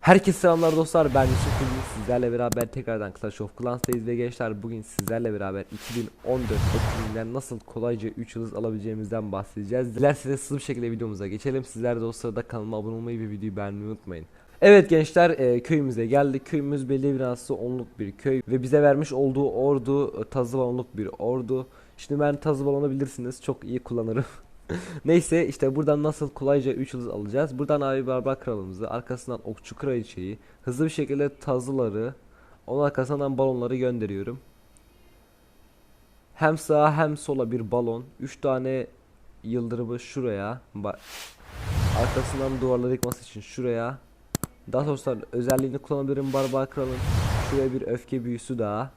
Herkese selamlar dostlar ben Yusuf bugün sizlerle beraber tekrardan Clash of Clans'tayız ve gençler bugün sizlerle beraber 2014 etkinliğinden nasıl kolayca 3 yıldız alabileceğimizden bahsedeceğiz. Dilerseniz hızlı bir şekilde videomuza geçelim. Sizler de o sırada kanalıma abone olmayı ve videoyu beğenmeyi unutmayın. Evet gençler e, köyümüze geldik. Köyümüz belli binası onluk bir köy ve bize vermiş olduğu ordu e, tazı balonluk bir ordu. Şimdi ben tazı balonu bilirsiniz çok iyi kullanırım. Neyse işte buradan nasıl kolayca 3 yıldız alacağız. Buradan abi barbar kralımızı, arkasından okçu kraliçeyi, hızlı bir şekilde tazıları, onun arkasından balonları gönderiyorum. Hem sağa hem sola bir balon, 3 tane yıldırımı şuraya, arkasından duvarları yıkması için şuraya. Daha sonrasında özelliğini kullanabilirim barbar kralın. Şuraya bir öfke büyüsü daha.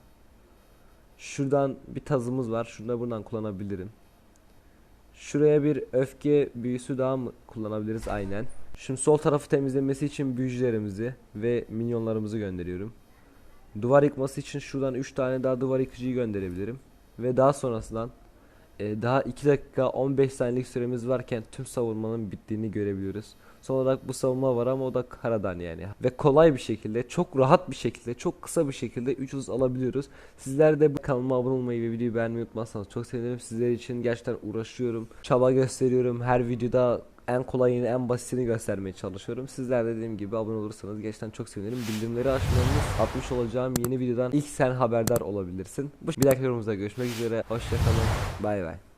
Şuradan bir tazımız var. Şunu da buradan kullanabilirim. Şuraya bir öfke büyüsü daha mı kullanabiliriz aynen. Şimdi sol tarafı temizlemesi için büyücülerimizi ve minyonlarımızı gönderiyorum. Duvar yıkması için şuradan 3 tane daha duvar yıkıcıyı gönderebilirim. Ve daha sonrasından e, daha 2 dakika 15 saniyelik süremiz varken tüm savunmanın bittiğini görebiliyoruz. Son olarak bu savunma var ama o da karadan yani. Ve kolay bir şekilde, çok rahat bir şekilde, çok kısa bir şekilde 3 yıldız alabiliyoruz. Sizler de kanalıma abone olmayı ve videoyu beğenmeyi unutmazsanız çok sevinirim. Sizler için gerçekten uğraşıyorum. Çaba gösteriyorum. Her videoda en kolayını, en basitini göstermeye çalışıyorum. Sizler de dediğim gibi abone olursanız gerçekten çok sevinirim. Bildirimleri açmanız atmış olacağım yeni videodan ilk sen haberdar olabilirsin. Bu bir dahaki yorumumuzda görüşmek üzere. Hoşçakalın. Bay bay.